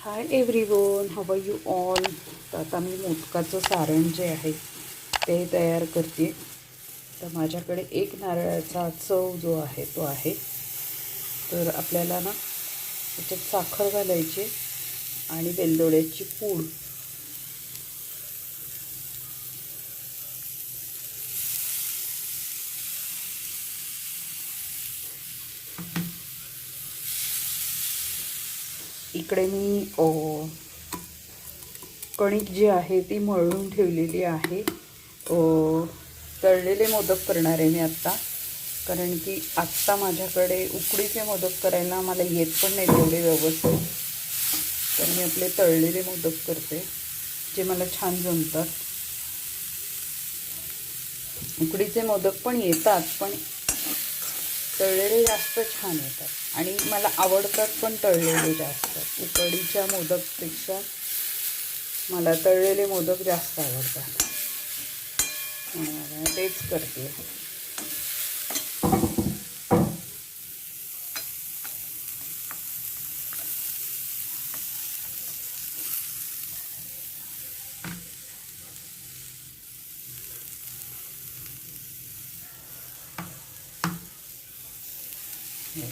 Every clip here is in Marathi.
Hi everyone have you all तर आता मी मोदकाचं सारण जे आहे ते तयार करते. तर माझ्याकडे एक नारळाचा चव जो आहे तो आहे. तर आपल्याला ना त्याच्यात साखर घालायची आणि वेलदोड्याची पूड इकडे मी कणिक जी आहे ती मळून ठेवलेली आहे. तळलेले मोदक करणार आहे मी आत्ता कारण की आत्ता माझ्याकडे उकडीचे मोदक करायला मला येत पण नाही तेवढे व्यवस्थित. तर मी आपले तळलेले मोदक करते जे मला छान जमतात. उकडीचे मोदक पण येतात पण तळलेले जास्त छान येतात. आणि मला आवडतात पण तळलेले जास्त. उकडीच्या मोदकपेक्षा मला तळलेले मोदक जास्त आवडतात. म्हणून तेच करते. हे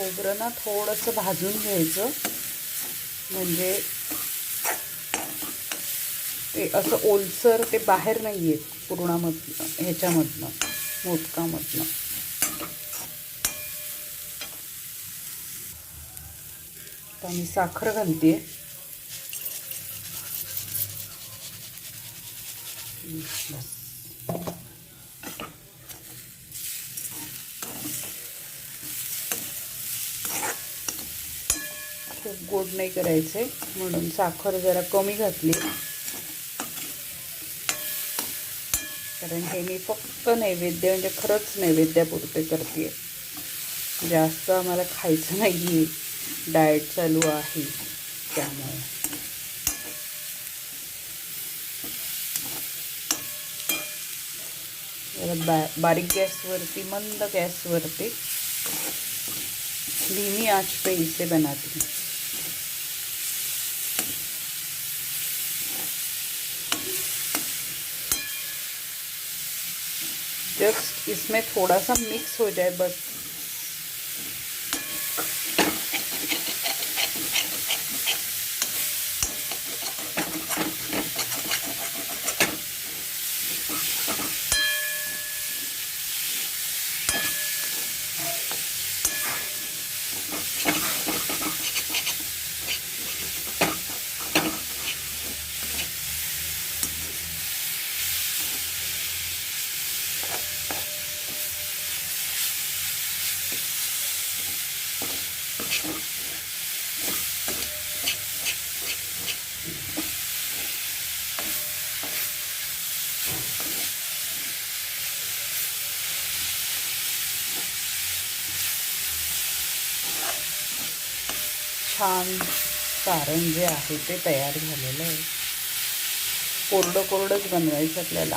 खोबरं ना थोडंसं भाजून घ्यायचं. म्हणजे ते असं ओलसर ते बाहेर नाही येत पुरणामधनं ह्याच्यामधनं मोदकामधनं. आता मी साखर घालते. बस. गोड नाही करायचे म्हणून साखर जरा कमी घातली. कारण हे मी फक्त नैवेद्य म्हणजे खरंच नैवेद्यापुरते करते जास्त आम्हाला खायचं नाही आहे डाएट चालू आहे त्यामुळे. जरा बा बारीक गॅसवरती मंद गॅसवरती धीमी आच पे इसे बनाती. जस्ट इसमें थोड़ा सा मिक्स हो जाए बस। छान सारण जे आहे ते तयार झालेलं आहे. कोरडं कोरडंच बनवायचं आपल्याला.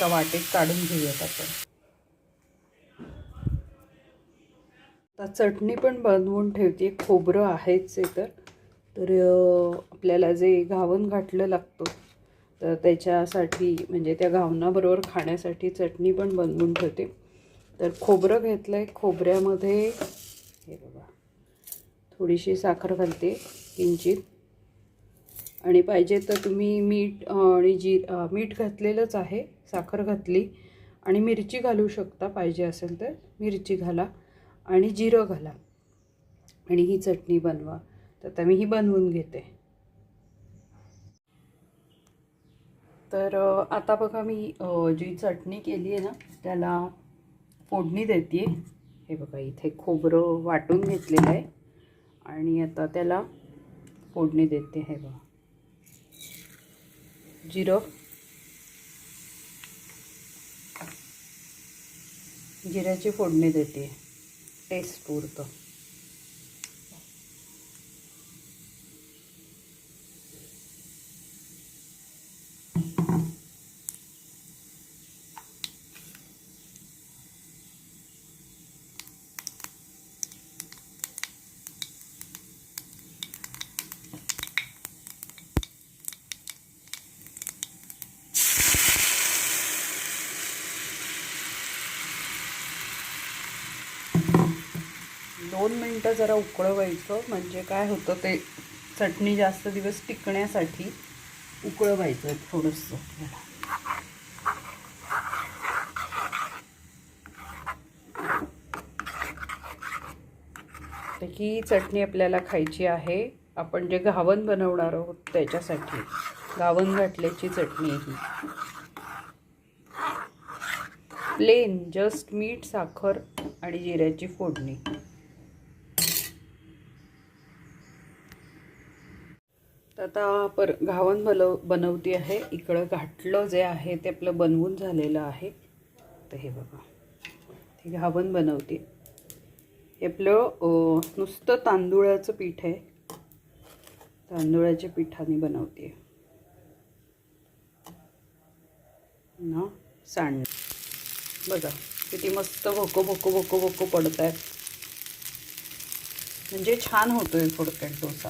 एका वाटेत काढून घेऊयात आपण. आता चटणी पण बनवून ठेवते. खोबरं आहेच आहे तर. तर आपल्याला जे घावन घाटलं लागतं तर त्याच्यासाठी म्हणजे त्या घावनाबरोबर खाण्यासाठी चटणी पण बनवून ठेवते. तर खोबरं घेतलं आहे खोबऱ्यामध्ये हे बघा थोडीशी साखर घालते किंचित. आणि पाहिजे तर तुम्ही मीठ आणि जी मीठ घातलेलंच आहे साखर घातली आणि मिरची घालू शकता पाहिजे असेल तर मिरची घाला आणि जिरं घाला आणि ही चटणी बनवा. तर आता मी ही बनवून घेते. तर आता बघा मी जी चटणी केली आहे ना त्याला फोडणी देते हे बघा इथे खोबरं वाटून घेतलेलं आहे. आणि आता त्याला फोडणी देते हे बघा. जिरं जिऱ्याची फोडणी देते. टेस्ट पुरतं. दोन मिनटं जरा उकळवायचं. म्हणजे काय होतं ते चटणी जास्त दिवस टिकण्यासाठी उकळवायचं थोडंसं. तर ही चटणी आपल्याला खायची आहे. आपण जे घावन बनवणार आहोत त्याच्यासाठी. घावन घाटल्याची चटणी ही. प्लेन जस्ट मीठ साखर आणि जिऱ्याची फोडणी. तर आता पर घावन बनव बनवती आहे. इकडं घाटलं जे आहे ते आपलं बनवून झालेलं आहे. तर हे बघा. ते घावन बनवते. हे आपलं नुसतं तांदुळाचं पीठ आहे. तांदुळाच्या पिठाने बनवते. ना सांड बघा किती मस्त भोको भोको भोको भोको पडत आहेत म्हणजे छान होतोय थोडक्यात डोसा.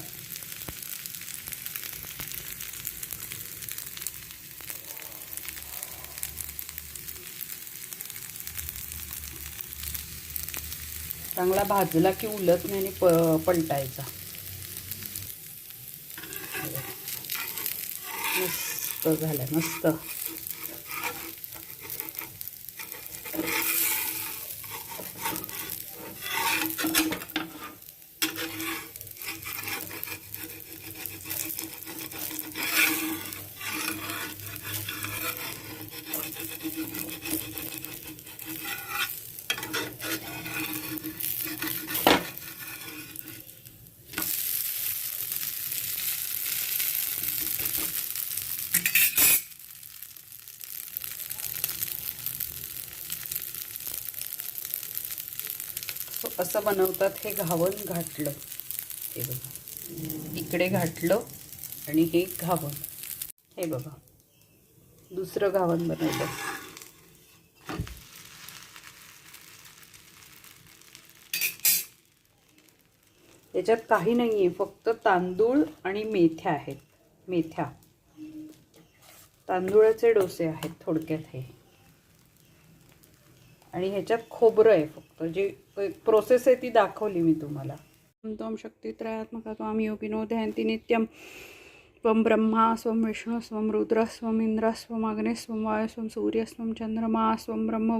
चांगला भाजला की उलट नाही आणि प पलटायचा. मस्त झालं मस्त. असं बनवतात हे घावन घाटलं. हे बघा. इकडे घाटलं आणि हे घावन. हे बघा. दुसरं घावन बनवलं. याच्यात काही नाही आहे फक्त तांदूळ आणि मेथ्या आहेत. मेथ्या. तांदूळाचे डोसे आहेत थोडक्यात हे. आणि ह्याच्यात खोबरं आहे फक्त. जी प्रोसेस आहे ती दाखवली मी तुम्हाला. त्वं शक्तित्रयात्मका त्वां योगिनो ध्यान्ति नित्यं त्वं ब्रह्मा स्वं विष्णु स्वं रुद्र स्वं इंद्र स्वं अग्नि स्वं वायु स्वं सूर्य स्वं चंद्रमा स्वं ब्रह्म